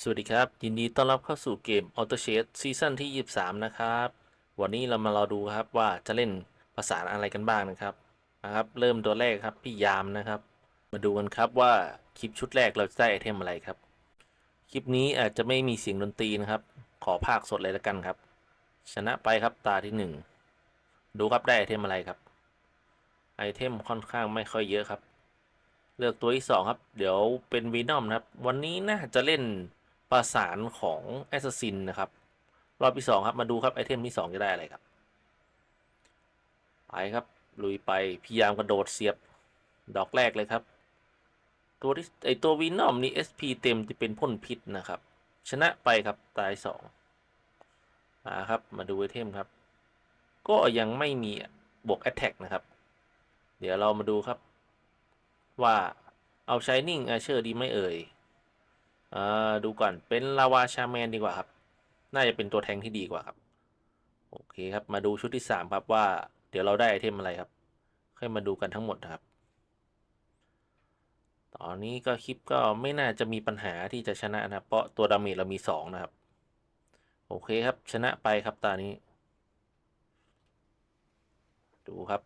สวัสดีครับ ยินดีต้อนรับเข้าสู่เกม a u t o c h e s ซีซั่นที่ 23 นะครับ วันนี้เรามารอดูครับว่าจะเล่นภาษาอะไรกันบ้างนะครับนะครับเริ่มตัวแรกครับพี่ยามนะครับ มาดูกันครับว่าคลิปชุดแรกเราจะได้ไอเทมอะไรครับ คลิปนี้อาจจะไม่มีเสียงดนตรีนะครับ ขอภาคสดเลยละกันครับ ชนะไปครับตาที่หนึ่งดูครับได้ไอเทมอะไรครับ ไอเทมค่อนข้างไม่ค่อยเยอะครับ เลือกตัวที่สองครับ เดี๋ยวเป็นวีนอมนะครับ วันนี้น่าจะเล่น ประสานของแอสซินนะครับ รอบที่สองครับมาดูครับไอเทมที่สองจะได้อะไรครับ ไปครับลุยไปพยายามกระโดดเสียบดอกแรกเลยครับ ตัวที่ไอตัววีนอมนี่ SP เต็มจะเป็นพ่นพิษนะครับ ชนะไปครับตายสองมาครับมาดูไอเทมครับ ก็ยังไม่มีบวก Attack นะครับ เดี๋ยวเรามาดูครับ ว่าเอา Shining Archer ดีไม่เอ่ย อ่าดูก่อนเป็นลาวาชาแมนดีกว่าครับ น่าจะเป็นตัวแทงที่ดีกว่าครับ โอเคครับมาดูชุดที่สามครับว่า เดี๋ยวเราได้ไอเทมอะไรครับ ค่อยมาดูกันทั้งหมดนะครับ ตอนนี้ก็คลิปก็ไม่น่าจะมีปัญหาที่จะชนะนะเพราะตัวดาเมจเรามีสองนะครับ โอเคครับชนะไปครับตานี้ ดูครับ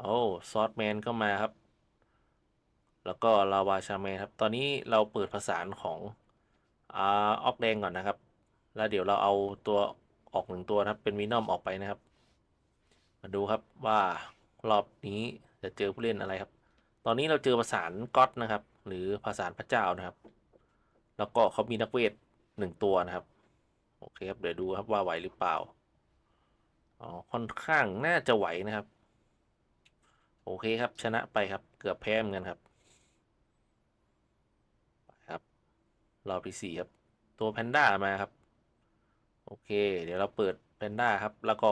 โอ้ซอสแมนก็มาครับ แล้วก็ลาวาชาแมครับ ตอนนี้เราเปิดผสานของออกแดงก่อนนะครับ แล้วเดี๋ยวเราเอาตัวออกหนึ่งตัวนะครับเป็นวินอมออกไปนะครับ มาดูครับว่ารอบนี้จะเจอผู้เล่นอะไรครับ ตอนนี้เราเจอผสานก็อตนะครับ หรือผสานพระเจ้านะครับ แล้วก็เขามีนักเวทหนึ่งตัวนะครับ โอเคครับเดี๋ยวดูครับว่าไหวหรือเปล่าอ๋อค่อนข้างน่าจะไหวนะครับ โอเคครับชนะไปครับเกือบแพ้เหมือนกันครับไปครับ รอบที่สี่ครับ ตัวแพนด้ามาครับ โอเค เดี๋ยวเราเปิดแพนด้าครับ แล้วก็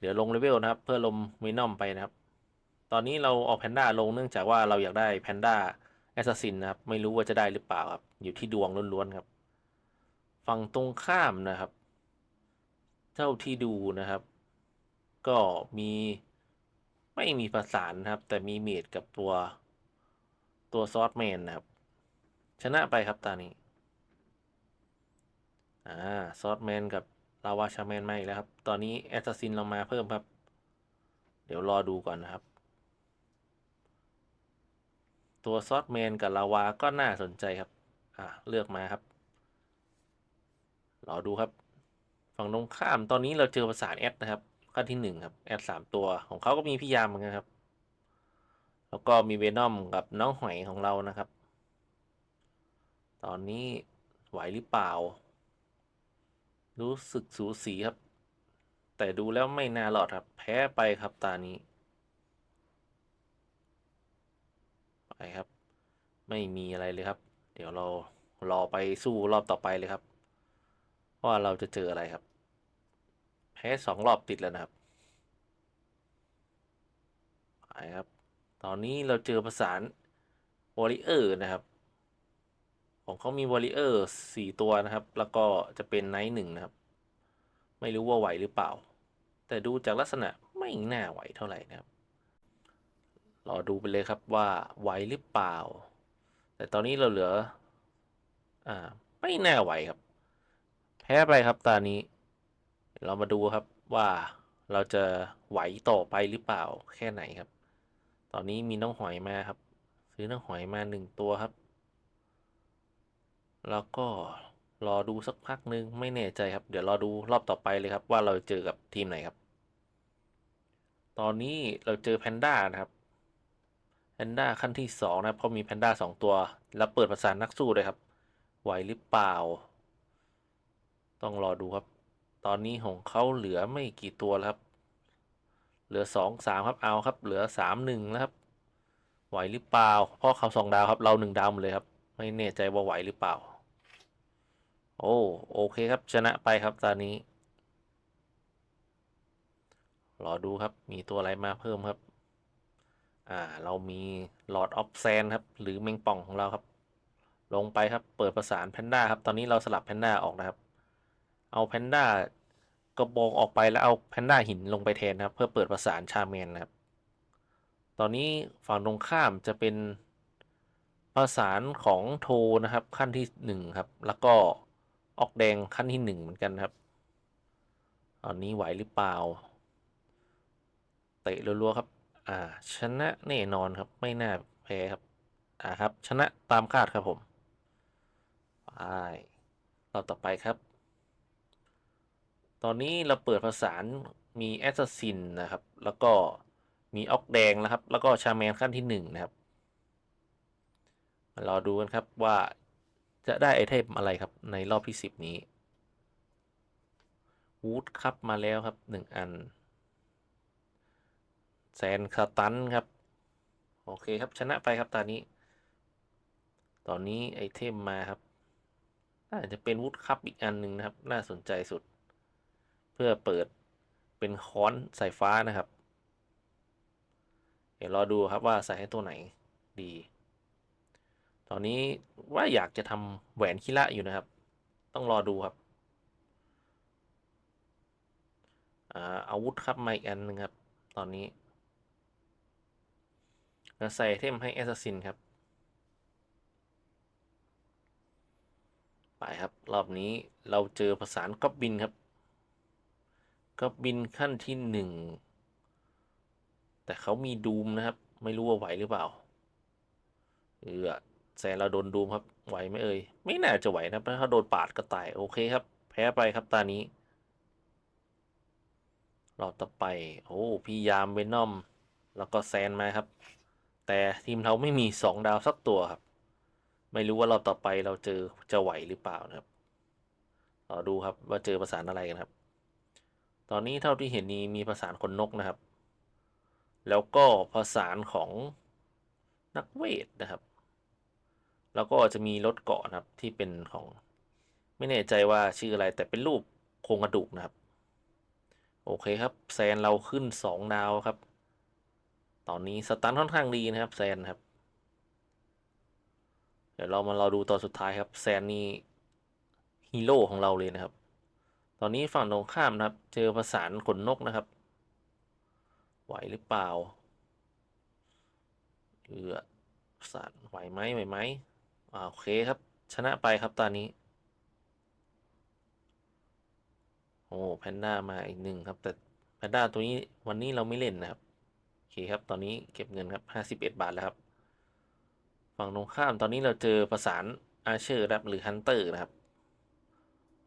เดี๋ยวลงเลเวลนะครับ เพื่อลมวินอมไปนะครับ ตอนนี้เราเอาแพนด้าลงเนื่องจากว่าเราอยากได้แพนด้าแอสซัสซินนะครับ ไม่รู้ว่าจะได้หรือเปล่าครับ อยู่ที่ดวงล้วนๆครับ ฝั่งตรงข้ามนะครับ เท่าที่ดูนะครับ ก็มีไม่มีประสานนะครับ แต่มีเมดกับตัวตัวซอสแมนนะครับ ชนะไปครับตานี้ อ่าซอสแมนกับลาวาชาแมนมาอีกแล้วครับ ตอนนี้แอสซัสซินเรามาเพิ่มครับ เดี๋ยวรอดูก่อนนะครับ ตัวซอสแมนกับลาวาก็น่าสนใจครับ อ่าเลือกมาครับ รอดูครับ ฝั่งตรงข้ามตอนนี้เราเจอประสานแอดนะครับขั้นที่หนึ่งครับ แอดสามตัวของเขาก็มีพี่ยามเหมือนกันครับ แล้วก็มีเวนอมกับน้องหอยของเรานะครับ ตอนนี้ไหวหรือเปล่า รู้สึกสูสีครับ แต่ดูแล้วไม่น่ารอดครับ แพ้ไปครับตานี้ ไปครับ ไม่มีอะไรเลยครับ เดี๋ยวเรารอไปสู้รอบต่อไปเลยครับ ว่าเราจะเจออะไรครับ แพ้สองรอบติดแล้วนะครับไปครับ ตอนนี้เราเจอประสานวอริเออร์นะครับ ของเขามีวอริเออร์สี่ตัวนะครับ แล้วก็จะเป็นไนท์หนึ่งนะครับ ไม่รู้ว่าไหวหรือเปล่า แต่ดูจากลักษณะไม่น่าไหวเท่าไหร่นะครับ รอดูไปเลยครับว่าไหวหรือเปล่า แต่ตอนนี้เราเหลือ อ่า ไม่น่าไหวครับ แพ้ไปครับตานี้ เรามาดูครับว่าเราจะไหวต่อไปหรือเปล่าแค่ไหนครับ ตอนนี้มีน้องหอยมาครับ ซื้อน้องหอยมาหนึ่งตัวครับ แล้วก็รอดูสักพักนึงไม่แน่ใจครับ เดี๋ยวรอดูรอบต่อไปเลยครับ ว่าเราเจอกับทีมไหนครับ ตอนนี้เราเจอแพนด้านะครับแพนด้าขั้นที่สองนะเพราะมีแพนด้าสองตัว แล้วเปิดประสานนักสู้เลยครับ ไหวหรือเปล่า ต้องรอดูครับ ตอนนี้ของเขาเหลือไม่กี่ตัวแล้วครับ เหลือสองสามครับเอาครับ เหลือสามหนึ่งแล้วครับ ไหวหรือเปล่า เพราะเขาสองดาวครับ เราหนึ่งดาวหมดเลยครับ ไม่แน่ใจว่าไหวหรือเปล่า โอ้ โอเคครับ ชนะไปครับตอนนี้ รอดูครับมีตัวอะไรมาเพิ่มครับ อ่า เรามีหลอดออฟแซนครับ หรือแมงป่องของเราครับ ลงไปครับ เปิดประสานแพนด้าครับ ตอนนี้เราสลับแพนด้าออกนะครับ เอาแพนด้ากระบองออกไปแล้วเอาแพนด้าหินลงไปแทนนะครับ เพื่อเปิดประสานชาแมนนะครับ ตอนนี้ฝั่งตรงข้ามจะเป็นประสานของโทนะครับขั้นที่หนึ่งครับ แล้วก็ ออกแดงขั้นที่หนึ่งเหมือนกันครับ ตอนนี้ไหวหรือเปล่า เตะรัวๆครับ อ่า ชนะแน่นอนครับ ไม่น่าแพ้ครับ อ่าครับ ชนะตามคาดครับผม ไปรอบต่อไปครับ ตอนนี้เราเปิดผสานมีแอสซัสซินนะครับ แล้วก็มีออกแดงนะครับ แล้วก็ชาแมนขั้นที่หนึ่งนะครับ มารอดูกันครับว่า จะได้ไอเทมอะไรครับในรอบที่สิบนี้วูดครับมาแล้วครับหนึ่งอันแซนคาตันครับ โอเคครับชนะไปครับตอนนี้ ตอนนี้ไอเทมมาครับน่าจะเป็นวูดคัพอีกอันหนึ่งนะครับ น่าสนใจสุด เพื่อเปิดเป็นค้อนสายฟ้านะครับ เดี๋ยวรอดูครับว่าใส่ให้ตัวไหนดี ตอนนี้ว่าอยากจะทำแหวนคิระอยู่นะครับ ต้องรอดูครับอาอาวุธครับมาอีกอันหนึ่งครับ ตอนนี้ใส่เทมให้แอสซัสซินครับ ไปครับ รอบนี้เราเจอประสานก๊อบบินครับก๊อบบินขั้นที่หนึ่ง แต่เขามีดูมนะครับ ไม่รู้ว่าไหวหรือเปล่า เออ แซนเราโดนดูมครับ ไหวไหมเอ่ย ไม่น่าจะไหวนะเพราะเขาโดนปาดก็ตาย โอเคครับ แพ้ไปครับตานี้ รอบต่อไป โอ้ พี่ยามเวนอม แล้วก็แซนมาครับ แต่ทีมเราไม่มีสองดาวสักตัวครับ ไม่รู้ว่ารอบต่อไปเราเจอจะไหวหรือเปล่านะครับรอดูครับว่าเจอประสานอะไรกันครับ ตอนนี้เท่าที่เห็นนี้มีประสานคนนกนะครับ แล้วก็ประสานของนักเวทนะครับ แล้วก็จะมีรถเกาะนะครับที่เป็นของไม่แน่ใจว่าชื่ออะไรแต่เป็นรูปโครงกระดูกนะครับ โอเคครับแซนเราขึ้นสองดาวครับ ตอนนี้สตันค่อนข้างดีนะครับแซนครับ เดี๋ยวเรามารอดูตอนสุดท้ายครับแซนนี่ฮีโร่ของเราเลยนะครับ ตอนนี้ฝั่งตรงข้ามนะครับ เจอประสานขนนกนะครับ ไหวหรือเปล่าเอือสานไหวไหมไหวไหม อ่าโอเคครับ ชนะไปครับตอนนี้ โอ้แพนด้ามาอีกหนึ่งครับ แต่แพนด้าตัวนี้วันนี้เราไม่เล่นนะครับ โอเคครับ ตอนนี้เก็บเงินครับห้าสิบเอ็ดบาทแล้วครับ ฝั่งตรงข้ามตอนนี้เราเจอประสานอาเชอร์ครับหรือฮันเตอร์นะครับ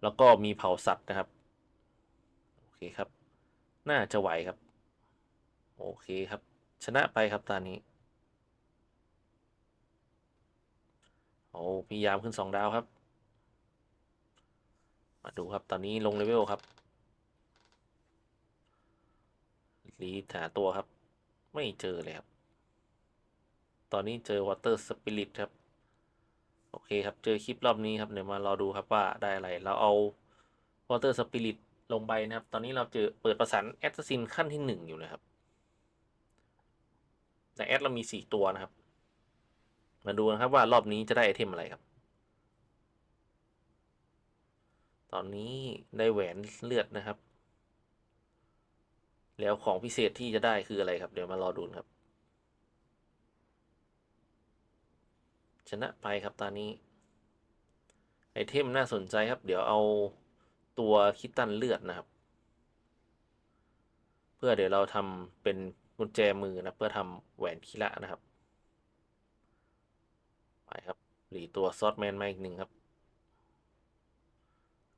แล้วก็มีเผาสัตว์นะครับ โอเคครับ น่าจะไหวครับ โอเคครับ ชนะไปครับตอนนี้ โอ้พยายามขึ้นสองดาวครับ มาดูครับตอนนี้ลงเลเวลครับรีหาตัวครับ ไม่เจอเลยครับ ตอนนี้เจอวอเตอร์สปิริตครับ โอเคครับ เจอคลิปรอบนี้ครับ เดี๋ยวมารอดูครับว่าได้อะไร เราเอาวอเตอร์สปิริตลงไปนะครับ ตอนนี้เราเจอเปิดประสานแอดซินขั้นที่หนึ่งอยู่นะครับ แต่แอดเรามีสี่ตัวนะครับ มาดูนะครับว่ารอบนี้จะได้ไอเทมอะไรครับ ตอนนี้ได้แหวนเลือดนะครับ แล้วของพิเศษที่จะได้คืออะไรครับ เดี๋ยวมารอดูครับ ชนะไปครับตอนนี้ ไอเทมน่าสนใจครับ เดี๋ยวเอาตัวคิดตันเลือดนะครับ เพื่อเดี๋ยวเราทำเป็นกุญแจมือนะเพื่อทำแหวนคิระนะครับ ครับ หลีตัวซอสแมนมาอีกหนึ่งครับ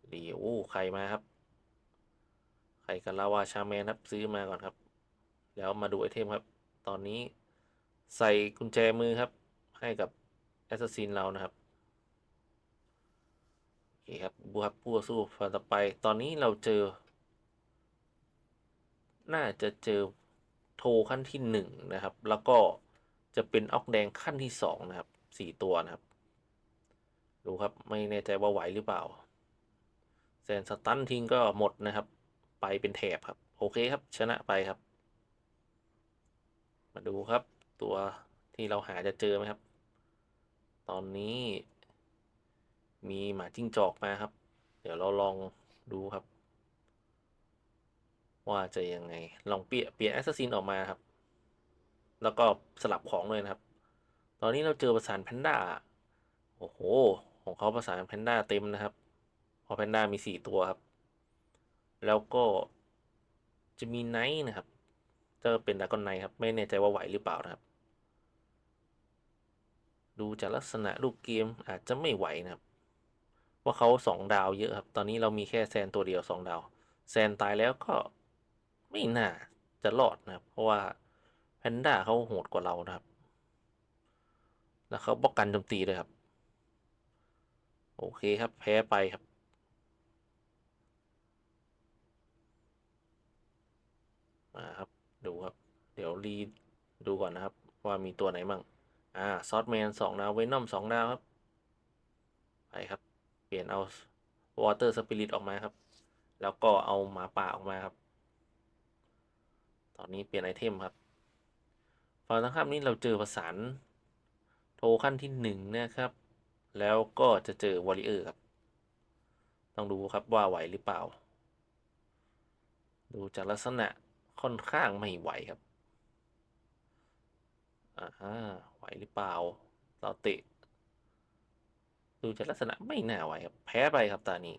หลีโอ้ใครมาครับ ใครกันลาวาชาแมนครับซื้อมาก่อนครับ แล้วมาดูไอเทมครับ ตอนนี้ใส่กุญแจมือครับ ให้กับแอสซัสซินเรานะครับโอเคครับบูครับผู้สู้ฟันต่อไป ตอนนี้เราเจอ น่าจะเจอโทขั้นที่หนึ่งนะครับ แล้วก็จะเป็นออกแดงขั้นที่สองนะครับ สี่ตัวนะครับ ดูครับไม่แน่ใจว่าไหวหรือเปล่าแซนสตันทิ้งก็หมดนะครับ ไปเป็นแถบครับ โอเคครับ ชนะไปครับ มาดูครับ ตัวที่เราหาจะเจอไหมครับ ตอนนี้มีหมาจิ้งจอกมาครับ เดี๋ยวเราลองดูครับ ว่าจะยังไง ลองเปลี่ยนเปลี่ยนแอสซัสซินออกมาครับ แล้วก็สลับของเลยนะครับ อนนี้เราเจอประสานแพนด้า โอ้โห ของเขาประสานแพนด้าเต็มนะครับพราะแพนด้ามีสี่ตัวครับ แล้วก็จะมีไนท์นะครับ จะเป็นดากอนไนท์ครับ ไม่แน่ใจว่าไหวหรือเปล่านะครับ ดูจากลักษณะลูกเกมอาจจะไม่ไหวนะครับ ว่าเขาสองดาวเยอะครับ ตอนนี้เรามีแค่แซนตัวเดียวสองดาว แซนตายแล้วก็ไม่น่าจะรอดนะครับ เพราะว่าแพนด้าเขาโหดกว่าเรานะครับ แล้วเขาป้องกันโจมตีด้วยครับ โอเคครับแพ้ไปครับมาครับดูครับ เดี๋ยวรีดูก่อนนะครับ ว่ามีตัวไหนมั่งอ่าซอสแมนสองดาวเวนอมสองดาวครับ ไปครับ เปลี่ยนเอาวอเตอร์สปิริตออกมาครับ แล้วก็เอาหมาป่าออกมาครับ ตอนนี้เปลี่ยนไอเทมครับฝั่งตรงข้ามนี้เราเจอประสาน โทขั้นที่หนึ่งนะครับ แล้วก็จะเจอวอริเออร์ครับ ต้องดูครับว่าไหวหรือเปล่า ดูจากลักษณะค่อนข้างไม่ไหวครับอ่าไหวหรือเปล่าเราเตะดูจากลักษณะไม่น่าไหวครับ แพ้ไปครับตานี้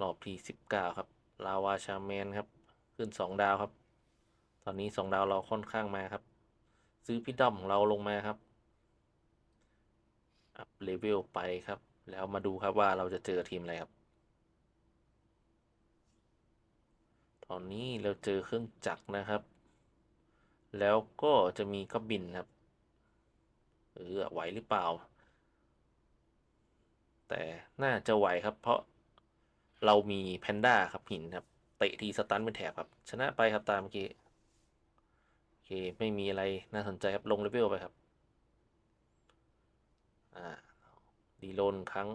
รอบที่สิบเก้าครับ ลาวาชาแมนครับ ขึ้นสองดาวครับ ตอนนี้สองดาวเราค่อนข้างมาครับ ซื้อพี่ดอมของเราลงมาครับ อัพเลเวลไปครับ แล้วมาดูครับว่าเราจะเจอทีมอะไรครับ ตอนนี้เราเจอเครื่องจักรนะครับ แล้วก็จะมีก็บินครับเออไหวหรือเปล่า แต่น่าจะไหวครับ เพราะเรามีแพนด้าครับหินครับ เตะทีสตันเป็นแถบครับ ชนะไปครับตามเมื่อกี้ เค ไม่มีอะไรน่าสนใจครับ ลงเลเวลไปครับ อ่าดีโลนครั้ง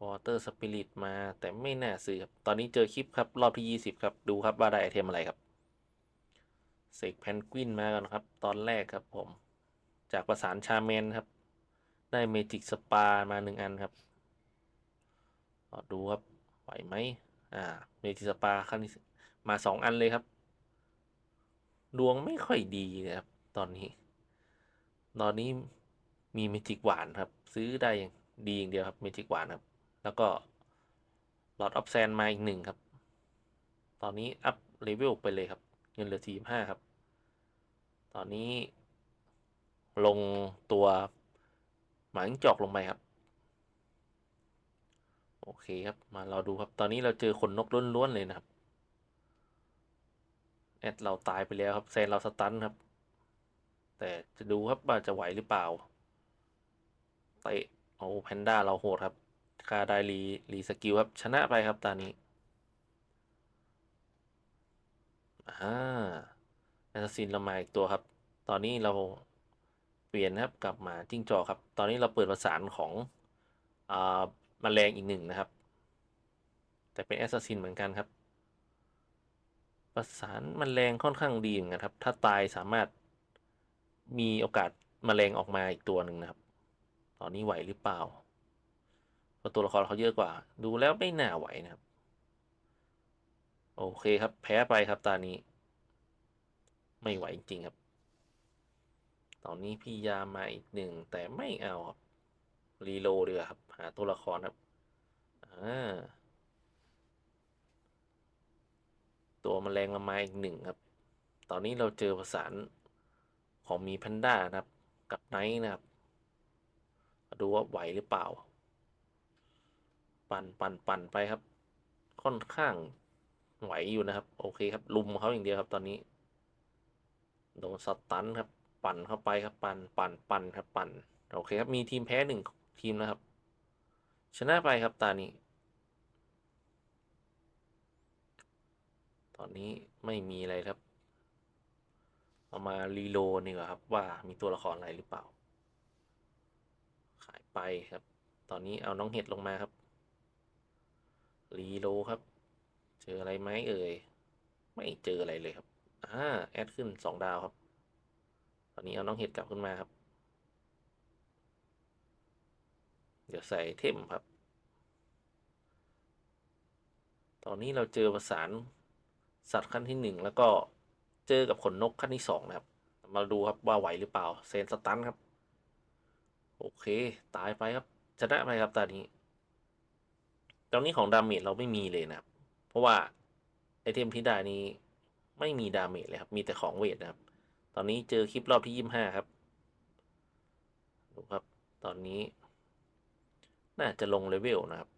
วอเตอร์สปิริตมาแต่ไม่น่าซื้อครับ ตอนนี้เจอคลิปครับ รอบที่ 20 ครับ ดูครับว่าได้ไอเทมอะไรครับ เสกแพนกวินมากันครับ ตอนแรกครับผม จากประสานชาเมนครับ ได้เมจิกสปามาหนึ่งอันครับดูครับไหวไหมอ่าเมจิกสปาขั้นมาสองอันเลยครับ ดวงไม่ค่อยดีนะครับ ตอนนี้ ตอนนี้มีเมจิกหวานครับ ซื้อได้อย่างดีอย่างเดียวครับเมจิกหวานครับ แล้วก็หลอดออฟแซนมาอีกหนึ่งครับ ตอนนี้อัพเลเวลไปเลยครับ เงินเหลือสี่ห้าครับ ตอนนี้ลงตัวหมาจิ้งจอกลงไปครับ โอเคครับ มาเราดูครับ ตอนนี้เราเจอขนนกล้วนๆเลยนะครับ แอดเราตายไปแล้วครับแซนเราสตันครับ แต่จะดูครับว่าจะไหวหรือเปล่าเตะโอ้แพนด้าเราโหดครับคาไดรีรีสกิลครับชนะไปครับตอนนี้อ่าแอสซินเรามาอีกตัวครับ ตอนนี้เราเปลี่ยนครับกลับมาจิ้งจอกครับ ตอนนี้เราเปิดประสานของอ่าแมลงอีกหนึ่งนะครับ แต่เป็นแอสซินเหมือนกันครับ ประสานมแมลงค่อนข้างดีเหมือนกันครับ ถ้าตายสามารถมีโอกาสมแมลงออกมาอีกตัวหนึ่งนะครับ ตอนนี้ไหวหรือเปล่าเพราะตัวละครเขาเยอะกว่า ดูแล้วไม่น่าไหวนะครับ โอเคครับ แพ้ไปครับตานี้ ไม่ไหวจริงครับ ตอนนี้พี่ยามาอีกหนึ่งแต่ไม่เอาครับรีโลดดีกว่าครับ หาตัวละครครับอ่า ตัวมแมลงละไม้อีกหนึ่งครับ ตอนนี้เราเจอประสานของมีแพนด้านะครับ กับไนท์นะครับ ดูว่าไหวหรือเปล่า ปั่นปั่นปั่นไปครับ ค่อนข้างไหวอยู่นะครับ โอเคครับ ลุมเขาอย่างเดียวครับ ตอนนี้ โดนสตันครับ ปั่นเข้าไปครับ ปั่นปั่นปั่นครับ ปั่น โอเคครับ มีทีมแพ้หนึ่งทีมนะครับ ชนะไปครับตานี้ ตอนนี้ไม่มีอะไรครับ เอามารีโลนี่กว่าครับว่ามีตัวละครอะไรหรือเปล่า ขายไปครับ ตอนนี้เอาน้องเห็ดลงมาครับ รีโลครับ เจออะไรไหมเอ่ย ไม่เจออะไรเลยครับ อ่า แอดขึ้นสองดาวครับ ตอนนี้เอาน้องเห็ดกลับขึ้นมาครับ เดี๋ยวใส่เทมครับตอนนี้เราเจอประสาน สัตว์ขั้นที่หนึ่งแล้วก็เจอกับขนนกขั้นที่สองนะครับ มาดูครับว่าไหวหรือเปล่า เซนสตันครับ โอเค ตายไปครับชนะไปครับตอนนี้ ตอนนี้ของดาเมจเราไม่มีเลยนะครับ เพราะว่าไอเทมที่ได้นี้ไม่มีดาเมจเลยครับ มีแต่ของเวทนะครับ ตอนนี้เจอคลิปรอบที่ยี่ห้าครับ ดูครับ ตอนนี้ น่าจะลงเลเวลนะครับ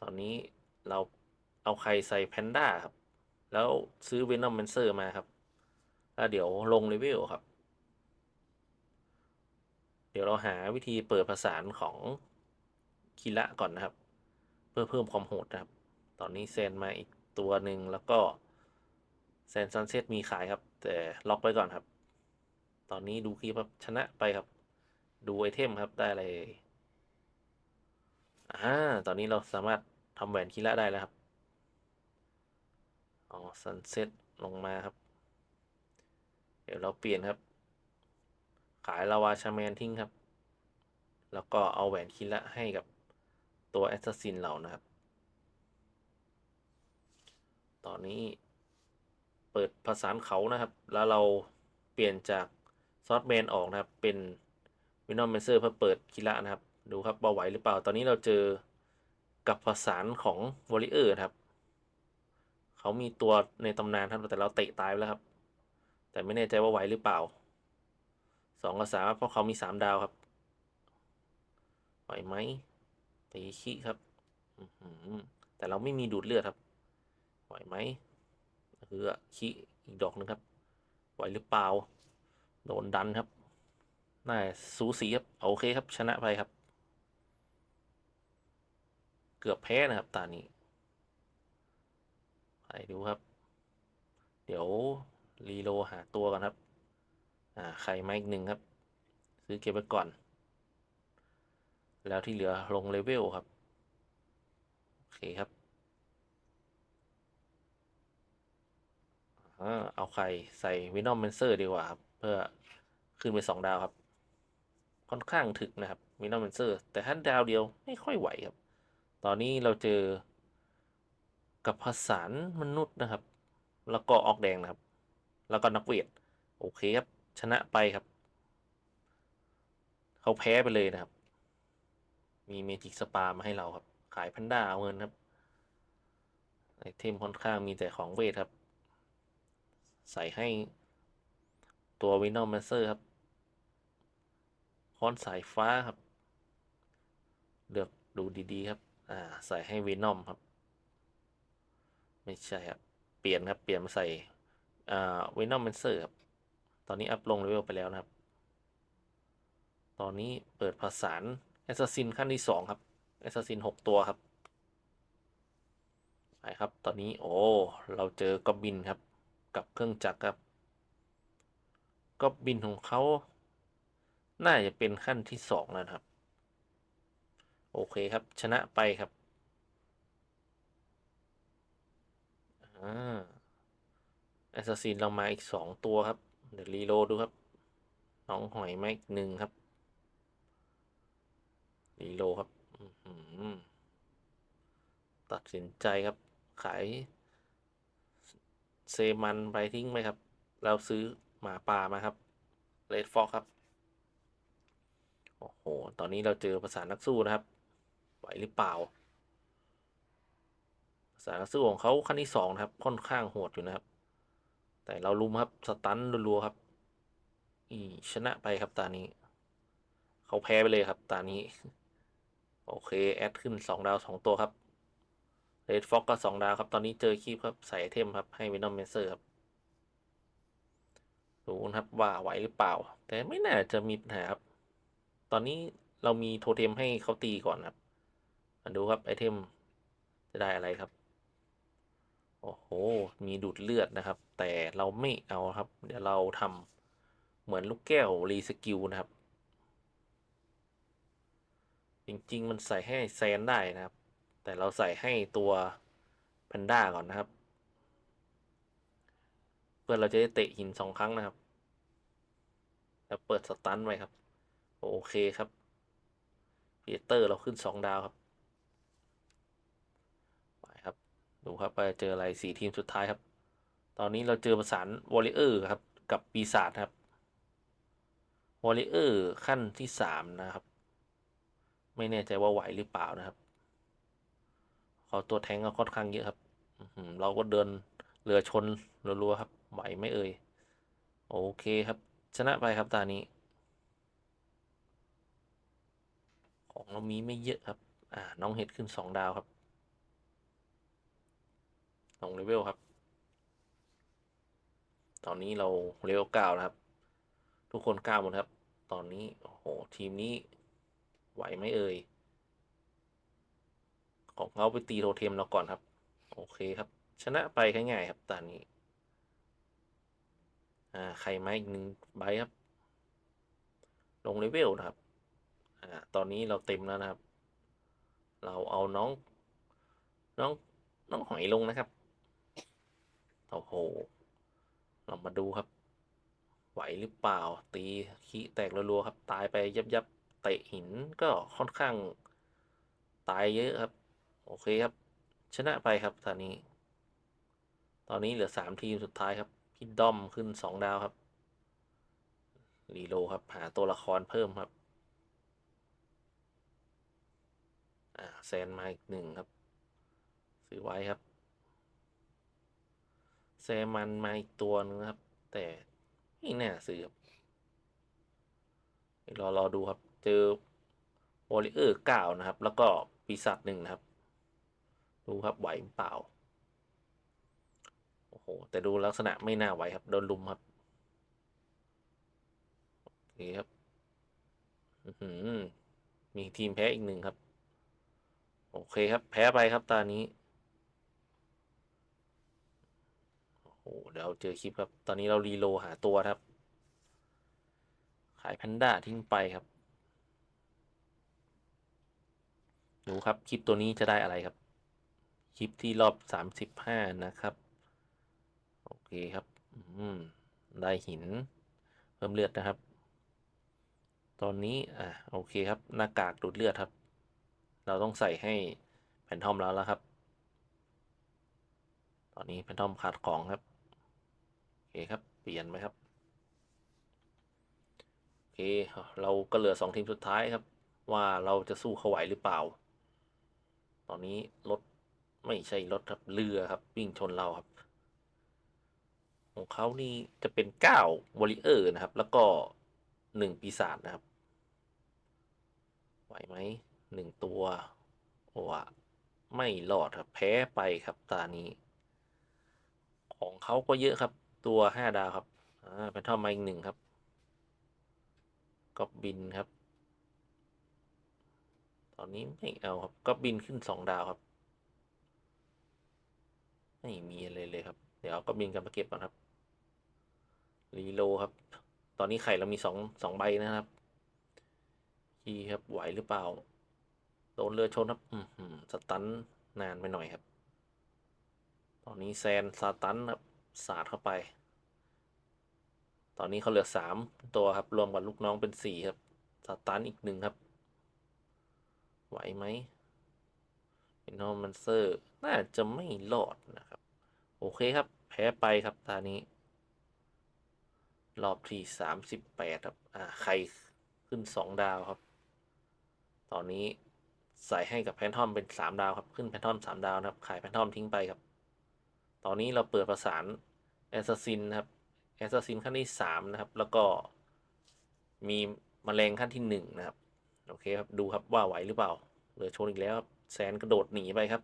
ตอนนี้เรา เอาไข่ใส่แพนด้าครับ แล้วซื้อเวนอมแมนเซอร์มาครับ แล้วเดี๋ยวลงเลเวลครับ เดี๋ยวเราหาวิธีเปิดผสานของคิระก่อนนะครับ เพื่อเพิ่มความโหดนะครับ ตอนนี้เซนมาอีกตัวหนึ่งแล้วก็แซนซันเซ็ตมีขายครับ แต่ล็อกไว้ก่อนครับ ตอนนี้ดูคลิปครับชนะไปครับ ดูไอเทมครับได้อะไรอ่าตอนนี้เราสามารถทำแหวนคิระได้แล้วครับ อ๋อซันเซ็ตลงมาครับ เดี๋ยวเราเปลี่ยนครับ ขายลาวาชาแมนทิ้งครับ แล้วก็เอาแหวนคิระให้กับตัวแอสซัสซินเรานะครับ ตอนนี้เปิดผสานเขานะครับ แล้วเราเปลี่ยนจากซอสแมนออกนะครับ เป็นวินอมเมเซอร์เพื่อเปิดคิระนะครับ ดูครับเบาไหวหรือเปล่า ตอนนี้เราเจอกับผสานของวอริเออร์ครับ เขามีตัวในตำนานครับแต่เราเตะตายไปแล้วครับ แต่ไม่แน่ใจว่าไหวหรือเปล่าสองกับสามเพราะเขามีสามดาวครับไหวไหมตีขี้ครับแต่เราไม่มีดูดเลือดครับไหวไหมคือขี้อีกดอกหนึ่งครับ ไหวหรือเปล่า โดนดันครับน่าสูสีครับโอเคครับชนะไปครับ เกือบแพ้นะครับตานี้ ไปดูครับ เดี๋ยวรีโลหาตัวก่อนครับ อ่าไข่มาอีกหนึ่งครับ ซื้อเก็บไว้ก่อน แล้วที่เหลือลงเลเวลครับ โอเคครับเอาไข่ใส่วินอมเมนเซอร์ดีกว่าครับ เพื่อขึ้นไปสองดาวครับ ค่อนข้างถึกนะครับวินอมเมนเซอร์ แต่ถ้าดาวเดียวไม่ค่อยไหวครับ ตอนนี้เราเจอ กับผสานมนุษย์นะครับ แล้วก็ออกแดงนะครับ แล้วก็นักเวทโอเคครับ ชนะไปครับ เขาแพ้ไปเลยนะครับ มีเมจิกสปามาให้เราครับ ขายพันด้าเอาเงินครับไอเทมค่อนข้างมีแต่ของเวทครับ ใส่ให้ตัววินอมแมสเซอร์ครับค้อนสายฟ้าครับ เลือกดูดีๆครับ อ่า ใส่ให้วินอมครับ ไม่ใช่ครับ เปลี่ยนครับ เปลี่ยนมาใส่อ่าวินอมแมสเซอร์ครับ ตอนนี้อัพลงเลเวลไปแล้วนะครับ ตอนนี้เปิดผสานแอสซัสซินขั้นที่สองครับแอสซัสซินหกตัวครับ ไปครับ ตอนนี้โอ้ เราเจอกอบบินครับ กับเครื่องจักรครับกอบบินของเขา น่าจะเป็นขั้นที่สองแล้วครับ โอเคครับ ชนะไปครับ อ่า แอสซัสซินเรามาอีกสองตัวครับ เดี๋ยวรีโลดูครับ น้องหอยมาอีกหนึ่งครับ รีโลครับ ตัดสินใจครับ ขาย เซมันไปทิ้งไหมครับแล้วซื้อหมาป่ามาครับเลดฟอกครับโอ้โห ตอนนี้เราเจอภาษานักสู้นะครับ ไหวหรือเปล่า ภาษานักสู้ของเขาขั้นที่สองนะครับ ค่อนข้างโหดอยู่นะครับ แต่เราลุมครับสตันรัวๆครับ อีชนะไปครับตานี้ เขาแพ้ไปเลยครับตานี้ โอเค แอดขึ้นสองดาวสองตัวครับเรดฟ็อกก็สองดาวครับ ตอนนี้เจอคีบครับใส่เทมครับ ให้วินอมเมเซอร์ครับดูนะครับว่าไหวหรือเปล่า แต่ไม่น่าจะมีปัญหาครับ ตอนนี้เรามีโทเทมให้เขาตีก่อนครับมาดูครับไอเทมจะได้อะไรครับ โอ้โห มีดูดเลือดนะครับ แต่เราไม่เอาครับ เดี๋ยวเราทำเหมือนลูกแก้วรีสกิลนะครับ จริงๆ มันใส่ให้แซนได้นะครับ แต่เราใส่ให้ตัวแพนด้าก่อนนะครับ เพื่อเราจะได้เตะหินสองครั้งนะครับ แล้วเปิดสตันไว้ครับ โอเคครับพีเตอร์เราขึ้นสองดาวครับ ไปครับ ดูครับไปเจออะไรสี่ทีมสุดท้ายครับ ตอนนี้เราเจอประสานวอลเลเยอร์ครับ กับปีศาจครับวอลเลเยอร์ขั้นที่สามนะครับ ไม่แน่ใจว่าไหวหรือเปล่านะครับเขาตัวแทงก็ค่อนข้างเยอะครับเราก็เดินเรือชนรัวๆครับ ไหวไหม่เอ่ย โอเคครับ ชนะไปครับตานี้ ของเรามีไม่เยอะครับ อ่า น้องเห็ดขึ้นสองดาวครับ สองเลเวลครับ ตอนนี้เราเลเวลเก้านะครับ ทุกคนเก้าหมดครับ ตอนนี้โอ้โหทีมนี้ ไหวไหมเอ่ย ของเขาไปตีโทเทมเราก่อนครับ โอเคครับ ชนะไปง่ายๆครับตอนนี้ อ่าใครมาอีกหนึ่งใบครับ ลงเลเวลนะครับ อ่าตอนนี้เราเต็มแล้วนะครับ เราเอาน้องน้องน้องหอยลงนะครับ โอ้โห เรามาดูครับ ไหวหรือเปล่า ตีขี้แตกรัวๆครับ ตายไปยับยับเตะหินก็ค่อนข้าง ตายเยอะครับ โอเคครับ ชนะไปครับตอนนี้ ตอนนี้เหลือสามทีมสุดท้ายครับ พี่ด้อมขึ้นสองดาวครับรีโลครับ หาตัวละครเพิ่มครับ อ่าแซนมาอีกหนึ่งครับ ซื้อไว้ครับ แซมันมาอีกตัวนึงครับ แต่ไม่น่าซื้อครับรอรอดูครับ เจอวอลเลเยอร์เก้านะครับ แล้วก็ปีศาจหนึ่งนะครับ ดูครับไหวเปล่า โอ้โห แต่ดูลักษณะไม่น่าไหวครับ โดนลุมครับโอเคครับมีทีมแพ้อีกหนึ่งครับ โอเคครับ แพ้ไปครับตานี้ โอ้โหเดี๋ยวเจอคลิปครับ ตอนนี้เรารีโลหาตัวครับ ขายแพนด้าทิ้งไปครับดูครับ คลิปตัวนี้จะได้อะไรครับ คลิปที่รอบสามสิบห้านะครับ โอเคครับ อืม ได้หิน เพิ่มเลือดนะครับ ตอนนี้ อ่าโอเคครับ หน้ากากดูดเลือดครับ เราต้องใส่ให้แพนทอมแล้วแล้วครับ ตอนนี้แพนทอมขาดของครับ เคครับ เปลี่ยนไหมครับ โอเค เราก็เหลือสองทีมสุดท้ายครับ ว่าเราจะสู้เขาไหวหรือเปล่า ตอนนี้รถไม่ใช่รถครับเรือครับ วิ่งชนเราครับ ของเขานี่จะเป็นเก้าวอริเออร์นะครับ แล้วก็หนึ่งปีศาจนะครับ ไหวไหมหนึ่งตัวโอ้ะไม่รอดครับแพ้ไปครับตานี้ ของเขาก็เยอะครับ ตัวห้าดาวครับอ่าเป็นท่อมมาอีกหนึ่งครับก็บินครับ ตอนนี้ไม่เอาครับก็บินขึ้นสองดาวครับ ไม่มีอะไรเลยครับ เดี๋ยวก็บินกันมาเก็บก่อนครับรีโลครับ ตอนนี้ไข่เรามีสองสองใบนะครับคีครับไหวหรือเปล่า โดนเรือชนครับ อืมสตันนานไปหน่อยครับ ตอนนี้แซนสตันครับ สาดเข้าไป ตอนนี้เขาเหลือสามตัวครับ รวมกับลูกน้องเป็นสี่ครับสตันอีกหนึ่งครับ ไหวไหมเป็นนอมันเซอร์ น่าจะไม่รอดนะครับ โอเคครับ แพ้ไปครับตานี้ รอบที่สามสิบแปดครับ อ่า ใครขึ้นสองดาวครับ ตอนนี้ใส่ให้กับแพนทอมเป็นสามดาวครับ ขึ้นแพนทอมสามดาวนะครับ ขายแพนทอมทิ้งไปครับ ตอนนี้เราเปิดประสานแอสซัสซินครับแอสซัสซินขั้นที่สามนะครับ แล้วก็มีมแมลงขั้นที่หนึ่งนะครับ โอเคครับ ดูครับว่าไหวหรือเปล่า เหลือชนอีกแล้วครับ แซนกระโดดหนีไปครับ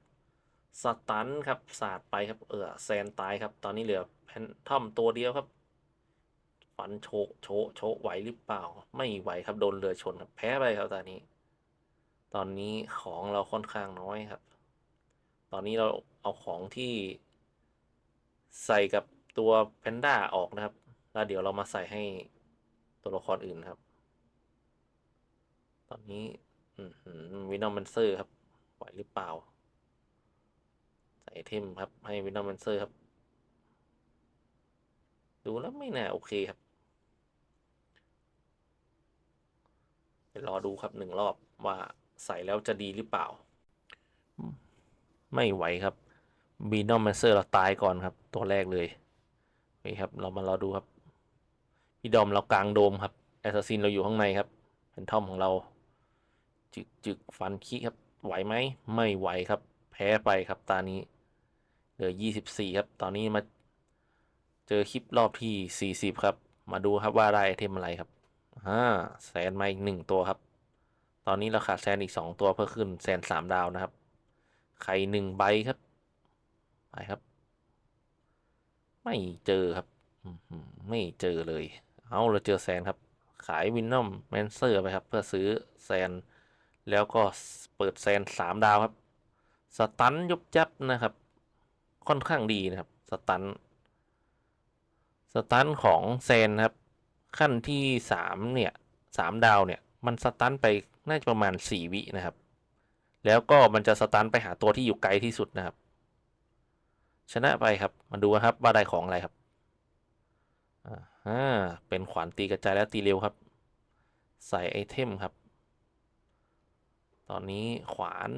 สตันครับสาดไปครับ เออแซนตายครับ ตอนนี้เหลือแพนทอมตัวเดียวครับฟันโชกโชกโชกไหวหรือเปล่า ไม่ไหวครับ โดนเรือชนครับแพ้ไปครับตอนนี้ ตอนนี้ของเราค่อนข้างน้อยครับ ตอนนี้เราเอาของที่ ใส่กับตัวแพนด้าออกนะครับ แล้วเดี๋ยวเรามาใส่ให้ตัวละครอื่นนครับ ตอนนี้วินอมแมนเซอร์ครับไหวหรือเปล่า ใส่เทมครับ ให้วินอมแมนเซอร์ครับ ดูแล้วไม่น่าโอเคครับเดี๋ยวรอดูครับหนึ่งรอบว่าใส่แล้วจะดีหรือเปล่า ไม่ไหวครับ บีนอมแมนเซอร์เราตายก่อนครับ ตัวแรกเลยนี่ครับ เรามารอดูครับพี่ดอมเรากลางโดมครับแอสซัสซินเราอยู่ข้างในครับเป็นทอมของเรา จึกจึกฟันขี้ครับ ไหวไหมไม่ไหวครับ แพ้ไปครับตานี้เหลือยี่สิบสี่ครับ ตอนนี้มาเจอคลิปรอบที่สี่สิบครับ มาดูครับว่าได้ไอเทมอะไรครับอ่าแซนมาอีกหนึ่งตัวครับ ตอนนี้เราขาดแซนอีกสองตัวเพื่อขึ้นแซนสามดาวนะครับ ไข่หนึ่งใบครับ ไปครับ ไม่เจอครับไม่เจอเลย เอาเราเจอแซนครับ ขายวินนอมแมนเซอร์ไปครับ เพื่อซื้อแซน แล้วก็เปิดแซนสามดาวครับ สตันยุบยับนะครับ ค่อนข้างดีนะครับ สตัน สตันของแซนครับ ขั้นที่สามเนี่ยสามดาวเนี่ย มันสตันไปน่าจะประมาณสี่วินะครับ แล้วก็มันจะสตันไปหาตัวที่อยู่ไกลที่สุดนะครับ ชนะไปครับ มาดูครับว่าได้ของอะไรครับอ่าเป็นขวานตีกระจายและตีเร็วครับ ใส่ไอเทมครับ ตอนนี้ขวาน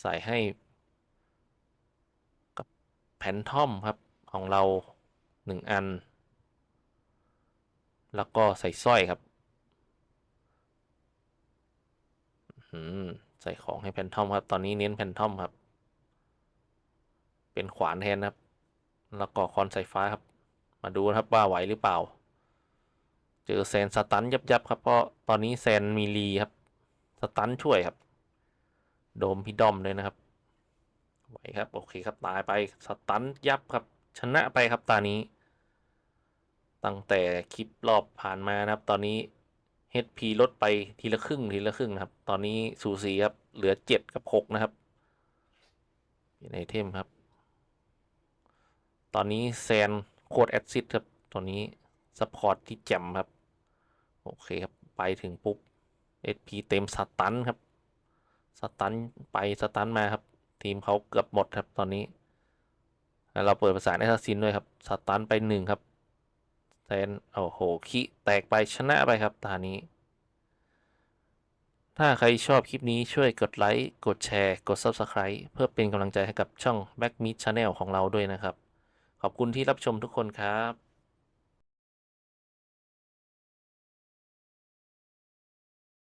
ใส่ให้ กับแผ่นทอมครับของเราหนึ่งอัน แล้วก็ใส่สร้อยครับใส่ของให้แผ่นทอมครับ ตอนนี้เน้นแผ่นทอมครับ เป็นขวานแทนครับ แล้วก็คอนสายฟ้าครับ มาดูนะครับว่าไหวหรือเปล่า เจอแซนสตันยับยับครับ เพราะตอนนี้แซนมีรีครับ สตันช่วยครับ โดมพี่ดอมเลยนะครับ ไหวครับ โอเคครับตายไปสตันยับครับ ชนะไปครับตานี้ ตั้งแต่คลิปรอบผ่านมานะครับ ตอนนี้ HP ลดไปทีละครึ่งทีละครึ่งนะครับ ตอนนี้สูสีครับ เหลือเจ็ดกับหกนะครับเป็นไอเทมครับ ตอนนี้แซนโคดแอดซิดครับ ตอนนี้ซัพพอร์ตที่แจ่มครับ โอเคครับ ไปถึงปุ๊บ HP เต็มสตันครับ สตันไปสตันมาครับ ทีมเขาเกือบหมดครับตอนนี้ เราเปิดภาษาแอสซัสซินด้วยครับ สตันไปหนึ่งครับแซนโอ้โหคิแตกไปชนะไปครับตานี้ ถ้าใครชอบคลิปนี้ช่วยกดไลค์ กดแชร์ กด Subscribe เพื่อเป็นกำลังใจให้กับช่อง Back Meet Channel ของเราด้วยนะครับ ขอบคุณที่รับชมทุกคนครับ